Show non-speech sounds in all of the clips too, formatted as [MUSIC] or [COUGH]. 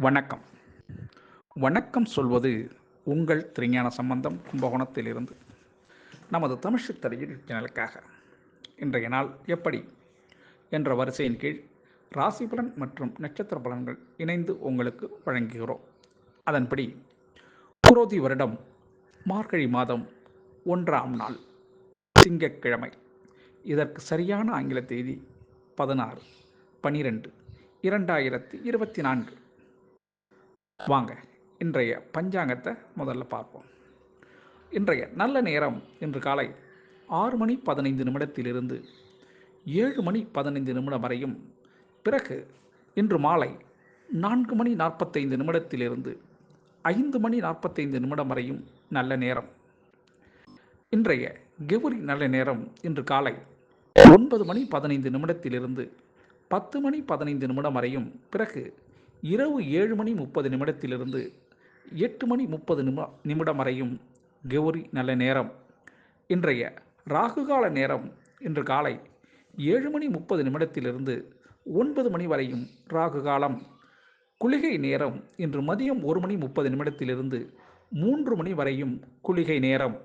வணக்கம். வணக்கம் சொல்வது உங்கள் திருஞான சம்பந்தம் கும்பகோணத்திலிருந்து. நமது தமிழ் சித்தர் சேனலுக்காக. இன்றைய நாள் எப்படி? என்ற வரிசையின் கீழ் ராசி பலன் மற்றும் நட்சத்திர பலன்கள் இணைந்து உங்களுக்கு வழங்குகிறோம். அதன்படி புரோதி வருடம் மார்கழி மாதம் ஒன்றாம் நாள் திங்கட்கிழமை. இதற்கு சரியான ஆங்கில தேதி பதினாறு பனிரெண்டு இரண்டாயிரத்தி இருபத்தி நான்கு. வாங்க இன்றைய பஞ்சாங்கத்தை முதல்ல பார்ப்போம். இன்றைய நல்ல நேரம் இன்று காலை ஆறு மணி பதினைந்து நிமிடத்திலிருந்து ஏழு மணி பதினைந்து நிமிடம் வரையும். பிறகு இன்று மாலை நான்கு மணி நாற்பத்தைந்து நிமிடத்திலிருந்து ஐந்து மணி நாற்பத்தைந்து நிமிடம் வரையும் நல்ல நேரம். இன்றைய கெவுரி நல்ல நேரம் இன்று காலை ஒன்பது மணி பதினைந்து நிமிடத்திலிருந்து பத்து மணி பதினைந்து நிமிடம் வரையும். பிறகு இரவு ஏழு மணி முப்பது நிமிடத்திலிருந்து எட்டு மணி முப்பது நிம நிமிடம் வரையும் கௌரி நல்ல நேரம். இன்றைய ராகுகால நேரம் இன்று காலை ஏழு மணி முப்பது நிமிடத்திலிருந்து ஒன்பது மணி வரையும் ராகு காலம் குளிகை நேரம் இன்று மதியம் ஒரு மணி முப்பது நிமிடத்திலிருந்து மூன்று மணி வரையும் குளிகை நேரம்.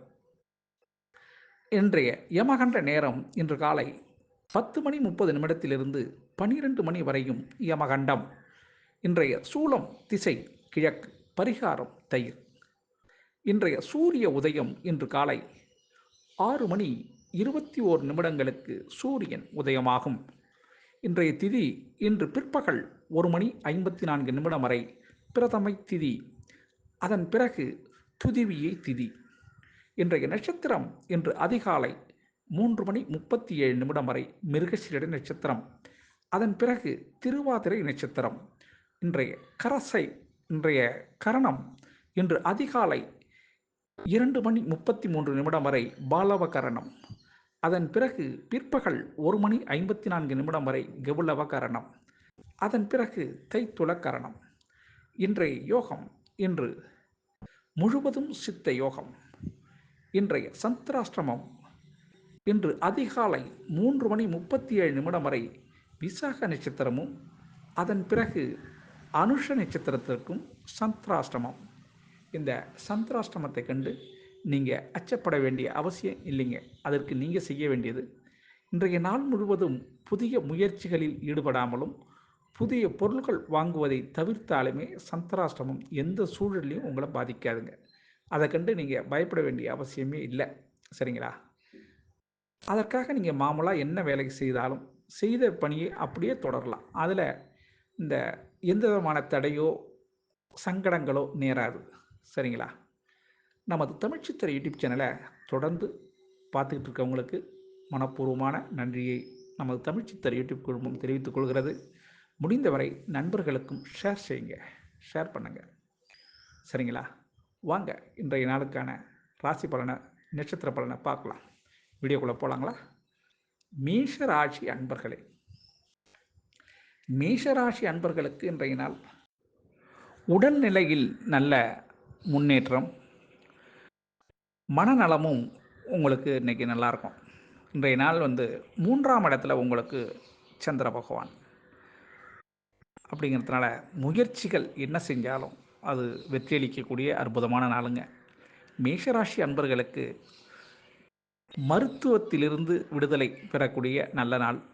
இன்றைய யமகண்ட நேரம் இன்று காலை பத்து மணி முப்பது நிமிடத்திலிருந்து பனிரெண்டு மணி வரையும் யமகண்டம். இன்றைய சூலம் திசை கிழக்கு பரிகாரம் தயிர். இன்றைய சூரிய உதயம் இன்று காலை ஆறு மணி இருபத்தி ஓர் நிமிடங்களுக்கு சூரியன் உதயமாகும். இன்றைய திதி இன்று பிற்பகல் ஒரு மணி ஐம்பத்தி நான்கு நிமிடம் வரை பிரதமை திதி. அதன் பிறகு துதிவியை திதி. இன்றைய நட்சத்திரம் இன்று அதிகாலை மூன்று மணி முப்பத்தி ஏழு நிமிடம் வரை மிருகசீரடி நட்சத்திரம். அதன் பிறகு திருவாதிரை நட்சத்திரம். இன்றைய கரசை இன்றைய கரணம் இன்று அதிகாலை இரண்டு மணி முப்பத்தி மூன்று நிமிடம் வரை பாலவ கரணம் அதன் பிறகு பிற்பகல் ஒரு மணி ஐம்பத்தி நான்கு நிமிடம் வரை கெவுலவ கரணம் அதன் பிறகு தைத்துள கரணம் இன்றைய யோகம் இன்று முழுவதும் சித்த யோகம். இன்றைய சந்திராஷ்டிரமம் இன்று அதிகாலை மூன்று மணி முப்பத்தி ஏழு நிமிடம் வரை விசாக நட்சத்திரமும் அதன் பிறகு அனுஷ நட்சத்திரத்திற்கும் சந்திராஷ்டமம். இந்த சந்திராஷ்டமத்தை கண்டு நீங்கள் அச்சப்பட வேண்டிய அவசியம் இல்லைங்க. அதற்கு நீங்கள் செய்ய வேண்டியது இன்றைய நாள் முழுவதும் புதிய முயற்சிகளில் ஈடுபடாமலும் புதிய பொருட்கள் வாங்குவதை தவிர்த்தாலுமே சந்திராஷ்டமம் எந்த சூழலையும் உங்களை பாதிக்காதுங்க. அதை கண்டு நீங்கள் பயப்பட வேண்டிய அவசியமே இல்லை. சரிங்களா? அதற்காக நீங்கள் மாமூலாக என்ன வேலை செய்தாலும் செய்த பணியை அப்படியே தொடரலாம். அதில் இந்த எந்த விதமான தடையோ சங்கடங்களோ நேராது. சரிங்களா? நமது தமிழ்ச்சித்திர யூடியூப் சேனலை தொடர்ந்து பார்த்துக்கிட்டு இருக்கவங்களுக்கு மனப்பூர்வமான நன்றியை நமது தமிழ்ச்சித்திர யூடியூப் குழுமம் தெரிவித்துக் கொள்கிறது. முடிந்தவரை நண்பர்களுக்கும் ஷேர் செய்யுங்க. ஷேர் பண்ணுங்கள் சரிங்களா? வாங்க இன்றைய நாளுக்கான ராசி பலனை நட்சத்திர பலனை பார்க்கலாம். வீடியோக்குள்ளே போகலாங்களா? மேஷராசி அன்பர்களே மேஷராசி அன்பர்களுக்கு இன்றைய நாள் உடல்நிலையில் நல்ல முன்னேற்றம். மனநலமும் உங்களுக்கு இன்றைக்கி நல்லாயிருக்கும். இன்றைய நாள் வந்து மூன்றாம் இடத்துல உங்களுக்கு சந்திர பகவான். அப்படிங்கிறதுனால முயற்சிகள் என்ன செஞ்சாலும் அது வெற்றியளிக்கக்கூடிய அற்புதமான நாளுங்க. மேஷராசி அன்பர்களுக்கு மருத்துவத்திலிருந்து விடுதலை பெறக்கூடிய நல்ல நாள்.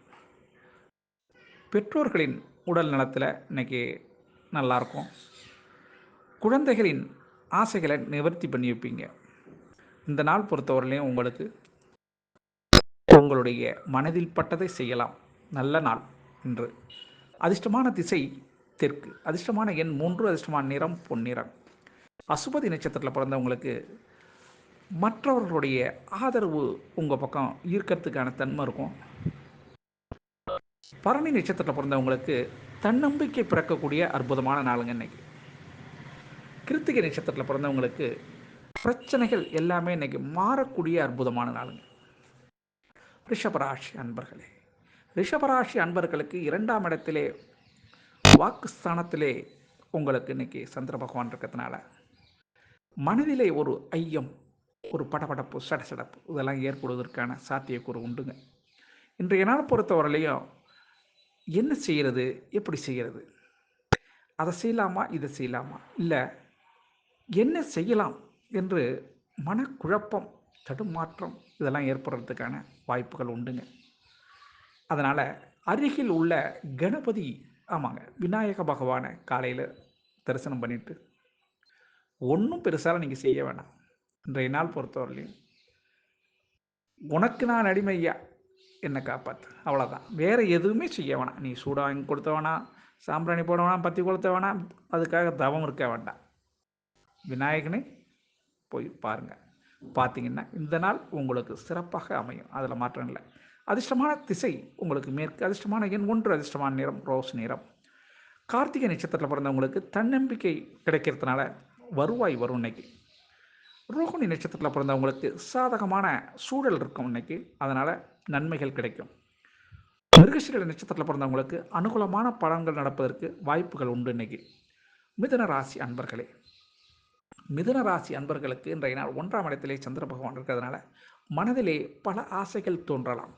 பெற்றோர்களின் உடல் நலத்தில் இன்றைக்கி நல்லாயிருக்கும் குழந்தைகளின் ஆசைகளை நிவர்த்தி பண்ணி வைப்பீங்க. இந்த நாள் பொறுத்தவரையிலையும் உங்களுக்கு உங்களுடைய மனதில் பட்டதை செய்யலாம். நல்ல நாள் இன்று. அதிர்ஷ்டமான திசை தெற்கு. அதிர்ஷ்டமான எண் மூன்று அதிர்ஷ்டமான நிறம் பொன்னிறம். அசுபதி நட்சத்திரத்தில் பிறந்தவங்களுக்கு மற்றவர்களுடைய ஆதரவு உங்கள் பக்கம் ஈர்க்கறதுக்கான தன்மை இருக்கும். பரணி நட்சத்திரத்தில் பிறந்தவங்களுக்கு தன்னம்பிக்கை பிறக்கக்கூடிய அற்புதமான நாளுங்க இன்னைக்கு. கிருத்திகை நட்சத்திரத்தில் பிறந்தவங்களுக்கு பிரச்சனைகள் எல்லாமே இன்னைக்கு மாறக்கூடிய அற்புதமான நாளுங்க. ரிஷபராசி அன்பர்களே ரிஷபராசி அன்பர்களுக்கு இரண்டாம் இடத்திலே வாக்குஸ்தானத்திலே உங்களுக்கு இன்னைக்கு சந்திர பகவான் இருக்கிறதுனால மனதிலே ஒரு ஐயம் ஒரு படபடப்பு சடசடப்பு இதெல்லாம் ஏற்படுவதற்கான சாத்தியக்கூறு உண்டுங்க. இன்றைய நாள் பொறுத்தவரையிலையும் என்ன செய்கிறது எப்படி செய்கிறது அதை செய்யலாமா? இதை செய்யலாமா? இல்லை என்ன செய்யலாம்? என்று மனக்குழப்பம் தடுமாற்றம் இதெல்லாம் ஏற்படுறதுக்கான வாய்ப்புகள் உண்டுங்க. அதனால் அருகில் உள்ள கணபதி ஆமாங்க விநாயக பகவானை காலையில் தரிசனம் பண்ணிவிட்டு ஒன்றும் பெருசாக நீங்கள் செய்ய வேணாம். இன்றைய நாள் பொறுத்தவரையிலையும் உனக்கு நான் அடிமையா? என்னை காப்பாற்று அவ்வளோதான் வேறு எதுவுமே செய்ய வேணாம். நீ சூடாக வாங்கி கொடுத்த வேணாம். சாம்பிராணி போட வேணாம் பற்றி கொடுத்த வேணாம். அதுக்காக தவம் இருக்க வேண்டாம். விநாயகனை போய் பாருங்கள் பார்த்தீங்கன்னா இந்த நாள் உங்களுக்கு சிறப்பாக அமையும். அதில் மாற்றம் இல்லை. அதிர்ஷ்டமான திசை உங்களுக்கு மேற்கு அதிர்ஷ்டமான எண் ஒன்று அதிர்ஷ்டமான நிறம் ரோஸ் நிறம். கார்த்திகை நட்சத்திரத்தில் பிறந்தவங்களுக்கு தன்னம்பிக்கை கிடைக்கிறதுனால வருவாய் வரும் இன்னைக்கு. ரோஹிணி நட்சத்திரத்தில் பிறந்தவங்களுக்கு சாதகமான சூழல் இருக்கும் இன்னைக்கு. அதனால் நன்மைகள் கிடைக்கும். மிருகசீர நட்சத்திரத்தில் பிறந்தவங்களுக்கு அனுகூலமான பலன்கள் நடப்பதற்கு வாய்ப்புகள் உண்டு இன்னைக்கு. மிதன ராசி அன்பர்களே. மிதன ராசி அன்பர்களுக்கு இன்றைய நாள் ஒன்றாம் இடத்திலே சந்திர பகவான் இருக்கிறதுனால மனதிலே பல ஆசைகள் தோன்றலாம்.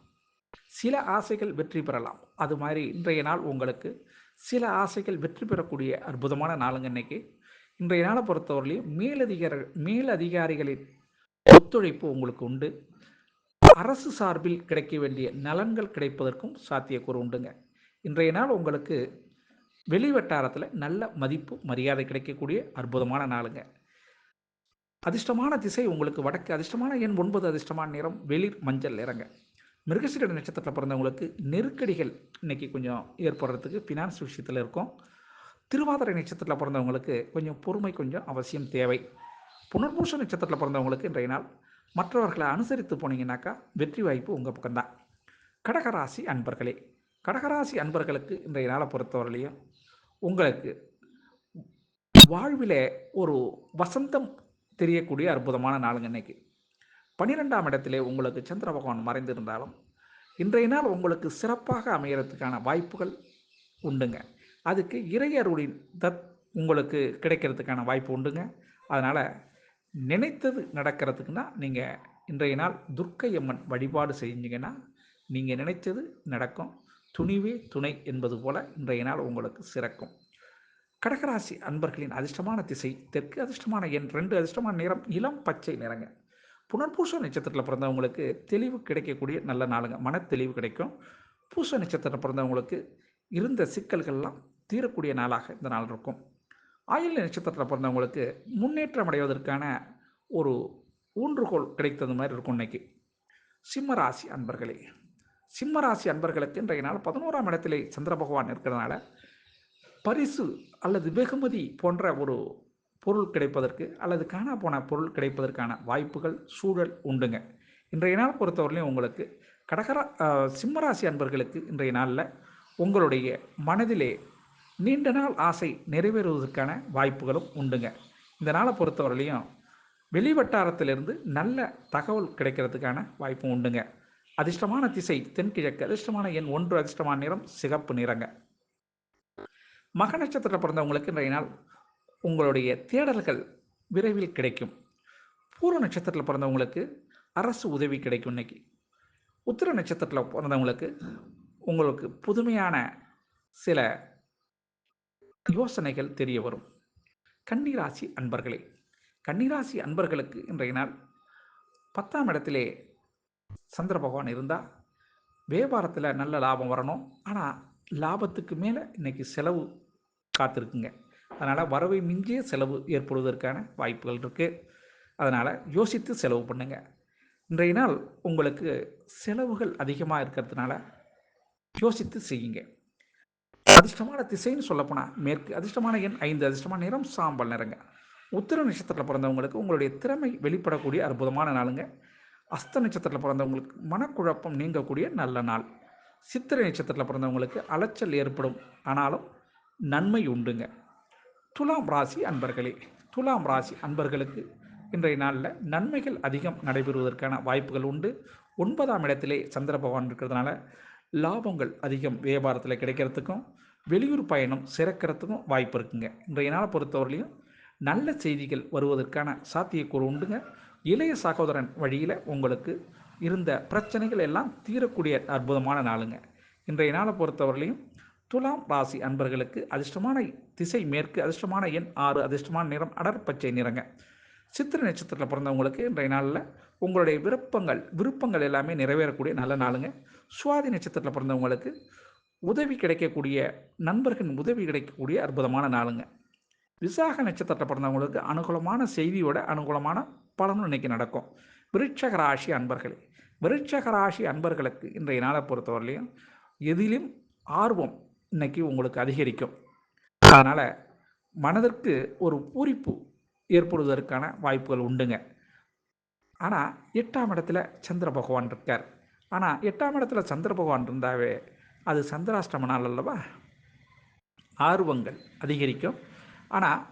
சில ஆசைகள் வெற்றி பெறலாம். அது மாதிரி இன்றைய நாள் உங்களுக்கு சில ஆசைகள் வெற்றி பெறக்கூடிய அற்புதமான நாளுங்க இன்னைக்கு. இன்றைய நாளை பொறுத்தவரையிலையும் மேலதிகார மேலதிகாரிகளின் ஒத்துழைப்பு உங்களுக்கு உண்டு. அரசு சார்பில் கிடைக்க வேண்டிய நலன்கள் கிடைப்பதற்கும் சாத்தியக்கூறு உண்டுங்க. இன்றைய நாள் உங்களுக்கு வெளி வட்டாரத்தில் நல்ல மதிப்பு மரியாதை கிடைக்கக்கூடிய அற்புதமான நாளுங்க. அதிர்ஷ்டமான திசை உங்களுக்கு வடக்கு அதிர்ஷ்டமான எண் ஒன்பது அதிர்ஷ்டமான நிறம் வெளிர் மஞ்சள் நிறங்க. மிருகசீர நட்சத்திரத்தில் பிறந்தவங்களுக்கு நெருக்கடிகள் இன்னைக்கு கொஞ்சம் ஏற்படுறதுக்கு ஃபினான்ஸ் விஷயத்தில் இருக்கும். திருவாதிரை நட்சத்திரத்தில் பிறந்தவங்களுக்கு கொஞ்சம் பொறுமை கொஞ்சம் அவசியம் தேவை. புனர்பூஷ நட்சத்திரத்தில் பிறந்தவங்களுக்கு இன்றைய நாள் மற்றவர்களை அனுசரித்து போனீங்கன்னாக்கா வெற்றி வாய்ப்பு உங்கள் பக்கம்தான். கடகராசி அன்பர்களே கடகராசி அன்பர்களுக்கு இன்றைய நாளை பொறுத்தவரையிலையும் உங்களுக்கு வாழ்வில் ஒரு வசந்தம் தெரியக்கூடிய அற்புதமான நாளுங்க இன்னைக்கு. பன்னிரெண்டாம் இடத்திலே உங்களுக்கு சந்திர பகவான் மறைந்திருந்தாலும் இன்றைய நாள் உங்களுக்கு சிறப்பாக அமையறதுக்கான வாய்ப்புகள் உண்டுங்க. அதுக்கு இறையருளின் தத் உங்களுக்கு கிடைக்கிறதுக்கான வாய்ப்பு உண்டுங்க. அதனால் நினைத்தது நடக்கிறதுக்குன்னா நீங்கள் இன்றைய நாள் துர்க்கை அம்மன் வழிபாடு செஞ்சீங்கன்னா நீங்கள் நினைத்தது நடக்கும். துணிவே துணை என்பது போல இன்றைய நாள் உங்களுக்கு சிறக்கும். கடகராசி அன்பர்களின் அதிர்ஷ்டமான திசை தெற்கு அதிர்ஷ்டமான எண் ரெண்டு அதிர்ஷ்டமான நிறம் இளம் பச்சை நிறங்க. புனர்பூச நட்சத்திரத்தில் பிறந்தவங்களுக்கு தெளிவு கிடைக்கக்கூடிய நல்ல நாளுங்க. மன தெளிவு கிடைக்கும். பூச நட்சத்திரத்தில் பிறந்தவங்களுக்கு இருந்த சிக்கல்கள்லாம் தீரக்கூடிய நாளாக இந்த நாள் இருக்கும். ஆயுள் நட்சத்திரத்தில் பிறந்தவங்களுக்கு முன்னேற்றம் அடைவதற்கான ஒரு ஊன்றுகோல் கிடைத்தது மாதிரி இருக்கும் இன்னைக்கு. சிம்மராசி அன்பர்களே சிம்மராசி அன்பர்களுக்கு இன்றைய நாள் பதினோராம் இடத்திலே சந்திர பகவான் இருக்கிறதுனால பரிசு அல்லது வெகுமதி போன்ற ஒரு பொருள் கிடைப்பதற்கு அல்லது காணா போன பொருள் கிடைப்பதற்கான வாய்ப்புகள் சூழல் உண்டுங்க. இன்றைய நாள் பொறுத்தவரையிலையும் உங்களுக்கு கடகரா சிம்மராசி அன்பர்களுக்கு இன்றைய நாளில் உங்களுடைய மனதிலே நீண்ட நாள் ஆசை நிறைவேறுவதற்கான வாய்ப்புகளும் உண்டுங்க. இந்த நாளை பொறுத்தவரையிலையும் வெளிவட்டாரத்திலிருந்து நல்ல தகவல் கிடைக்கிறதுக்கான வாய்ப்பும் உண்டுங்க. அதிர்ஷ்டமான திசை தென்கிழக்கு அதிர்ஷ்டமான எண் ஒன்று அதிர்ஷ்டமான நிறம் சிகப்பு நிறங்க. மக நட்சத்திரத்தில் பிறந்தவங்களுக்கு இன்றைய நாள் உங்களுடைய தேடல்கள் விரைவில் கிடைக்கும். பூர்வ நட்சத்திரத்தில் பிறந்தவங்களுக்கு அரசு உதவி கிடைக்கும் இன்னைக்கு. உத்திர நட்சத்திரத்தில் பிறந்தவங்களுக்கு உங்களுக்கு புதுமையான சில யோசனைகள் தெரிய வரும். கன்னிராசி அன்பர்களே கன்னிராசி அன்பர்களுக்கு இன்றைய நாள் பத்தாம் இடத்திலே சந்திர பகவான் இருந்தால் வியாபாரத்தில் நல்ல லாபம் வரணும். ஆனால் லாபத்துக்கு மேலே இன்றைக்கி செலவு காத்திருக்குங்க. அதனால் வரவை மிஞ்சிய செலவு ஏற்படுவதற்கான வாய்ப்புகள் இருக்குது அதனால் யோசித்து செலவு பண்ணுங்க. இன்றைய நாள் உங்களுக்கு செலவுகள் அதிகமாக இருக்கிறதுனால யோசித்து செய்யுங்க. அதிர்ஷ்டமான திசைன்னு சொல்லப்போனால் மேற்கு அதிர்ஷ்டமான எண் ஐந்து அதிர்ஷ்டமான நிறம் சாம்பல் நிறங்க. உத்திர நட்சத்திரத்தில் பிறந்தவங்களுக்கு உங்களுடைய திறமை வெளிப்படக்கூடிய அற்புதமான நாளுங்க. அஸ்த நட்சத்திரத்தில் பிறந்தவங்களுக்கு மனக்குழப்பம் நீங்கக்கூடிய நல்ல நாள். சித்திரை நட்சத்திரத்தில் பிறந்தவங்களுக்கு அலைச்சல் ஏற்படும். ஆனாலும் நன்மை உண்டுங்க. துலாம் ராசி அன்பர்களே துலாம் ராசி அன்பர்களுக்கு இன்றைய நாளில் நன்மைகள் அதிகம் நடைபெறுவதற்கான வாய்ப்புகள் உண்டு. ஒன்பதாம் இடத்திலே சந்திர பகவான் இருக்கிறதுனால லாபங்கள் அதிகம் வியாபாரத்தில் கிடைக்கிறதுக்கும் வெளியூர் பயணம் சிறக்கிறதுக்கும் வாய்ப்பு இருக்குங்க. இன்றைய நாளை பொறுத்தவரையிலையும் நல்ல செய்திகள் வருவதற்கான சாத்தியக்கூறு உண்டுங்க. இளைய சகோதரன் வழியில் உங்களுக்கு இருந்த பிரச்சனைகள் எல்லாம் தீரக்கூடிய அற்புதமான நாளுங்க. இன்றைய நாளை பொறுத்தவரையிலையும் துலாம் ராசி அன்பர்களுக்கு அதிர்ஷ்டமான திசை மேற்கு அதிர்ஷ்டமான எண் ஆறு அதிர்ஷ்டமான நிறம் அடற்பச்சை நிறங்க. சித்திரை நட்சத்திரத்தில் பிறந்தவங்களுக்கு இன்றைய நாளில் உங்களுடைய விருப்பங்கள் விருப்பங்கள் எல்லாமே நிறைவேறக்கூடிய நல்ல நாளுங்க. சுவாதி நட்சத்திரத்தில் பிறந்தவங்களுக்கு உதவி கிடைக்கக்கூடிய நண்பர்களின் உதவி கிடைக்கக்கூடிய அற்புதமான நாளுங்க. விசாக நட்சத்திரத்தை பிறந்தவங்களுக்கு அனுகூலமான செய்தியோட அனுகூலமான பலனும் இன்னைக்கு நடக்கும். விருட்சக ராசி அன்பர்களே விருட்சக ராசி அன்பர்களுக்கு இன்றைய நாளை பொறுத்தவரையிலையும் எதிலும் ஆர்வம் இன்னைக்கு உங்களுக்கு அதிகரிக்கும். அதனால் மனதிற்கு ஒரு பூரிப்பு ஏற்படுவதற்கான வாய்ப்புகள் உண்டுங்க. ஆனால் எட்டாம் இடத்துல சந்திர பகவான் இருக்கார். ஆனால் எட்டாம் இடத்துல சந்திர பகவான் இருந்தாவே அது சந்திராஷ்டம நாள் அல்லவா? ஆர்வங்கள் அதிகரிக்கும். ஆனால்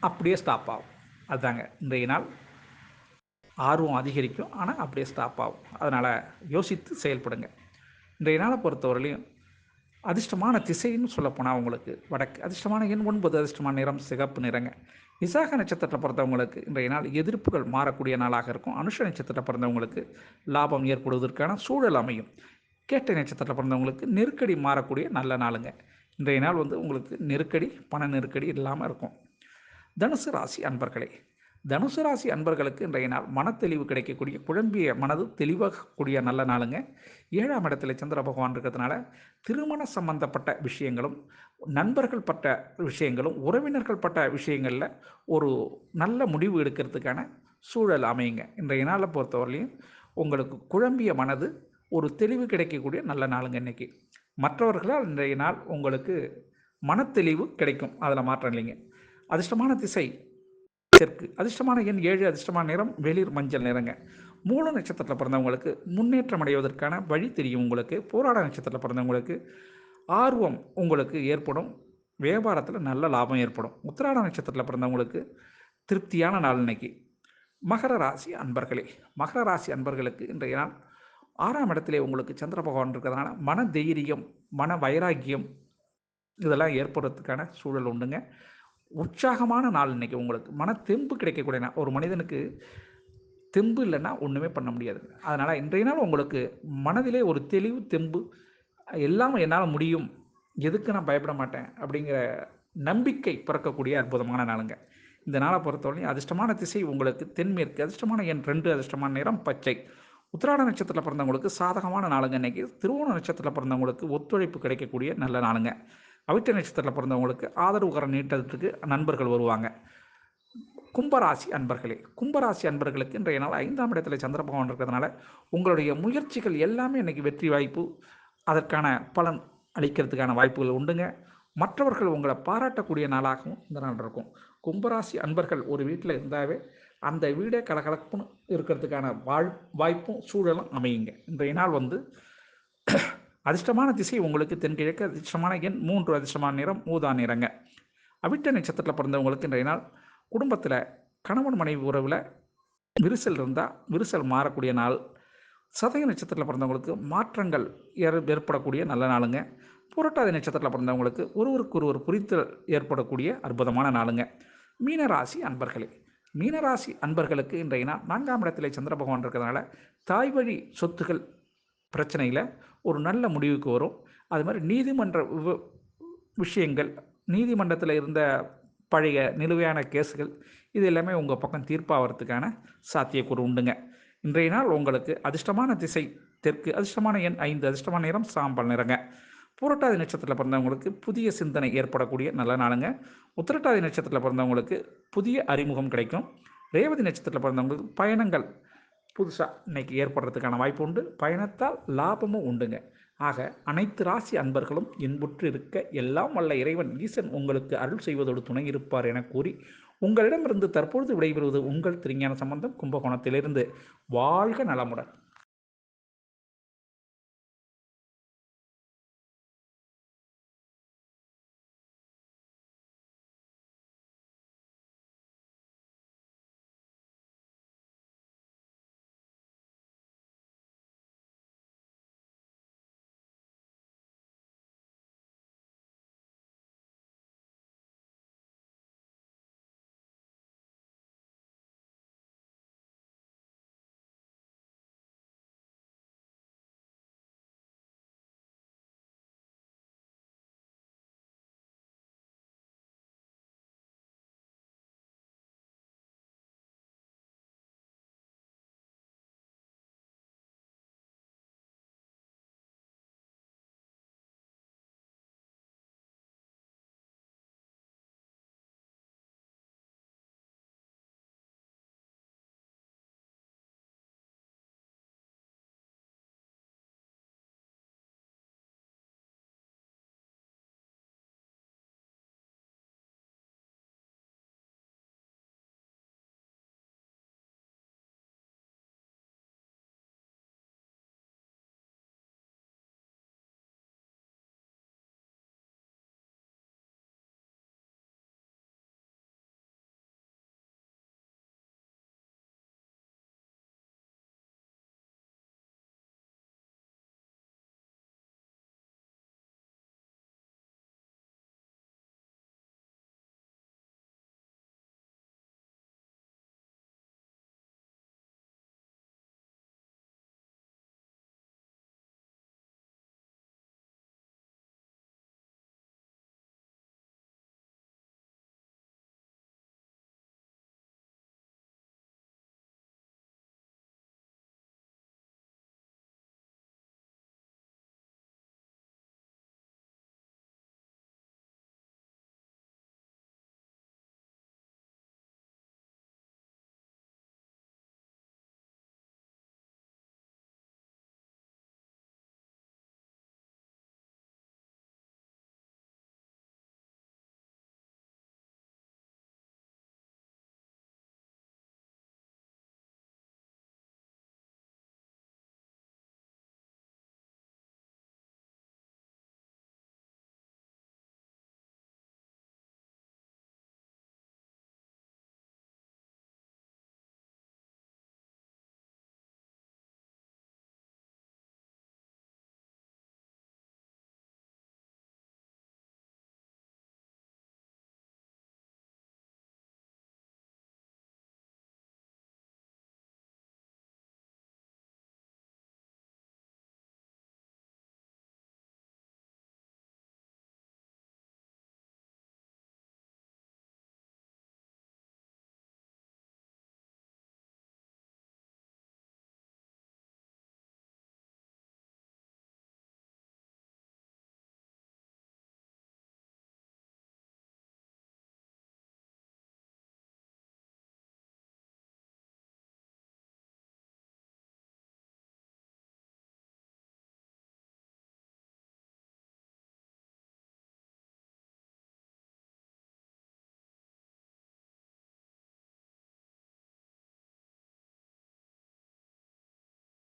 அப்படியே ஸ்டாப் ஆகும். அதுதாங்க இன்றைய நாள் ஆர்வம் அதிகரிக்கும். ஆனால் அப்படியே ஸ்டாப் ஆகும். அதனால் யோசித்து செயல்படுங்க. இன்றைய நாளை பொறுத்தவரையிலையும் அதிர்ஷ்டமான திசைன்னு சொல்லப்போனால் உங்களுக்கு வடக்கு. அதிர்ஷ்டமான எண் ஒன்பது அதிர்ஷ்டமான நிறம் சிகப்பு நிறங்க. விசாக நட்சத்திரத்தில் பிறந்தவங்களுக்கு இன்றைய நாள் எதிர்ப்புகள் மாறக்கூடிய நாளாக இருக்கும். அனுஷ நட்சத்திரத்தில் பிறந்தவங்களுக்கு லாபம் ஏற்படுவதற்கான சூழல் அமையும். கேட்ட நட்சத்திரத்தில் பிறந்தவங்களுக்கு நெருக்கடி மாறக்கூடிய நல்ல நாளுங்க. இன்றைய நாள் வந்து உங்களுக்கு நெருக்கடி பண நெருக்கடி இல்லாமல் இருக்கும். தனுசு ராசி அன்பர்களே தனுசு ராசி அன்பர்களுக்கு இன்றைய நாள் மனத்தெளிவு கிடைக்கக்கூடிய குழம்பிய மனது தெளிவாகக்கூடிய நல்ல நாளுங்க. ஏழாம் இடத்துல சந்திர பகவான் இருக்கிறதுனால திருமண சம்பந்தப்பட்ட விஷயங்களும் நண்பர்கள் பட்ட விஷயங்களும் உறவினர்கள் பட்ட விஷயங்களில் ஒரு நல்ல முடிவு எடுக்கிறதுக்கான சூழல் அமையுங்க. இன்றைய நாளை பொறுத்தவரையிலையும் உங்களுக்கு குழம்பிய மனது ஒரு தெளிவு கிடைக்கக்கூடிய நல்ல நாளுங்க இன்னைக்கு. மற்றவர்களால் இன்றைய நாள் உங்களுக்கு மனத்தெளிவு கிடைக்கும். அதில் மாற்றம் இல்லைங்க. அதிர்ஷ்டமான திசை தெற்கு. அதிர்ஷ்டமான எண் ஏழு அதிர்ஷ்டமான நிறம் வெளிர் மஞ்சள் நிறங்க. மூல நட்சத்திரத்தில் பிறந்தவங்களுக்கு முன்னேற்றம் அடைவதற்கான வழி தெரியும் உங்களுக்கு. போராட நட்சத்திரத்தில் பிறந்தவங்களுக்கு ஆர்வம் உங்களுக்கு ஏற்படும். வியாபாரத்தில் நல்ல லாபம் ஏற்படும். உத்திராட நட்சத்திரத்தில் பிறந்தவங்களுக்கு திருப்தியான நாள் இன்னைக்கு. மகர ராசி அன்பர்களே மகர ராசி அன்பர்களுக்கு இன்றைய நாள் ஆறாம் இடத்துல உங்களுக்கு சந்திர பகவான் இருக்கிறதுனால மன தைரியம் மன வைராக்கியம் இதெல்லாம் ஏற்படுறதுக்கான சூழல் உண்டுங்க. உற்சாகமான நாள் இன்னைக்கு உங்களுக்கு. மன தெம்பு கிடைக்கக்கூடிய நாள். ஒரு மனிதனுக்கு தெம்பு இல்லைன்னா ஒன்றுமே பண்ண முடியாது. அதனால் இன்றைய நாள் உங்களுக்கு மனதிலே ஒரு தெளிவு தெம்பு எல்லாம் என்னால் முடியும். எதுக்கு நான் பயப்பட மாட்டேன்? அப்படிங்கிற நம்பிக்கை பிறக்கக்கூடிய அற்புதமான நாளுங்க. இந்த நாளை பொறுத்தவரையும் அதிர்ஷ்டமான திசை உங்களுக்கு தென்மேற்கு அதிர்ஷ்டமான என் ரெண்டு அதிர்ஷ்டமான நிறம் பச்சை. உத்திராட நட்சத்திரத்தில் பிறந்தவங்களுக்கு சாதகமான நாளுங்க இன்னைக்கு. திருவோண நட்சத்திரத்தில் பிறந்தவங்களுக்கு ஒத்துழைப்பு கிடைக்கக்கூடிய நல்ல நாளுங்க. அவிட்ட நட்சத்திரத்தில் பிறந்தவங்களுக்கு ஆதரவு கரம் நீட்டத்துக்கு நண்பர்கள் வருவாங்க. கும்பராசி அன்பர்களே கும்பராசி அன்பர்களுக்கு இன்றைய நாள் ஐந்தாம் இடத்துல சந்திரபவன் இருக்கிறதுனால உங்களுடைய முயற்சிகள் எல்லாமே இன்றைக்கி வெற்றி வாய்ப்பு. அதற்கான பலன் அளிக்கிறதுக்கான வாய்ப்புகள் உண்டுங்க. மற்றவர்கள் உங்களை பாராட்டக்கூடிய நாளாகவும் இந்த நாள் இருக்கும். கும்பராசி அன்பர்கள் ஒரு வீட்டில் இருந்தாவே அந்த வீடே கலகலப்புன்னு இருக்கிறதுக்கான வாழ் வாய்ப்பும் சூழலும் அமையுங்க. இன்றைய நாள் வந்து [CLEARS THROAT] அதிர்ஷ்டமான திசை உங்களுக்கு தென்கிழக்கு அதிர்ஷ்டமான எண் மூன்று அதிர்ஷ்டமான நிறம் மூதா நிறங்க. அவிட்ட நட்சத்திரத்தில் பிறந்தவங்களுக்கு இன்றைய நாள் குடும்பத்தில் கணவன் மனைவி உறவில் விரிசல் இருந்தால் விரிசல் மாறக்கூடிய நாள். சதய நட்சத்திரத்தில் பிறந்தவங்களுக்கு மாற்றங்கள் ஏற் ஏற்படக்கூடிய நல்ல நாளுங்க. புரட்டாதி நட்சத்திரத்தில் பிறந்தவங்களுக்கு ஒருவருக்கு ஒருவர் புரித்தல் ஏற்படக்கூடிய அற்புதமான நாளுங்க. மீனராசி அன்பர்களே மீனராசி அன்பர்களுக்கு இன்றைய நாள் நான்காம் இடத்திலே சந்திர பகவான் இருக்கிறதுனால தாய் வழி சொத்துக்கள் பிரச்சனையில் ஒரு நல்ல முடிவுக்கு வரும். அது மாதிரி நீதிமன்ற விவ- விஷயங்கள் நீதிமன்றத்தில் இருந்த பழைய நிலுவையான கேஸுகள் இது எல்லாமே உங்கள் பக்கம் தீர்ப்பாகிறதுக்கான சாத்தியக்கூறு உண்டுங்க. இன்றைய நாள் உங்களுக்கு அதிர்ஷ்டமான திசை தெற்கு அதிர்ஷ்டமான எண் ஐந்து அதிர்ஷ்டமான நிறம் சாம்பல் நிறங்க. பூரட்டாதி நட்சத்திரத்தில் பிறந்தவங்களுக்கு புதிய சிந்தனை ஏற்படக்கூடிய நல்ல நாளுங்க. உத்திரட்டாதி நட்சத்திரத்தில் பிறந்தவங்களுக்கு புதிய அறிமுகம் கிடைக்கும். ரேவதி நட்சத்திரத்தில் பிறந்தவங்களுக்கு பயணங்கள் புதுசாக இன்னைக்கு ஏற்படுறதுக்கான வாய்ப்பு உண்டு. பயணத்தால் லாபமும் உண்டுங்க. ஆக அனைத்து ராசி அன்பர்களும் இன்புற்று இருக்க எல்லாம் வல்ல இறைவன் ஈசன் உங்களுக்கு அருள் செய்வதோடு துணை இருப்பார் என கூறி உங்களிடமிருந்து தற்பொழுது விடைபெறுவது உங்கள் திருஞான சம்பந்தம் கும்பகோணத்திலிருந்து. வாழ்க நலமுடன்.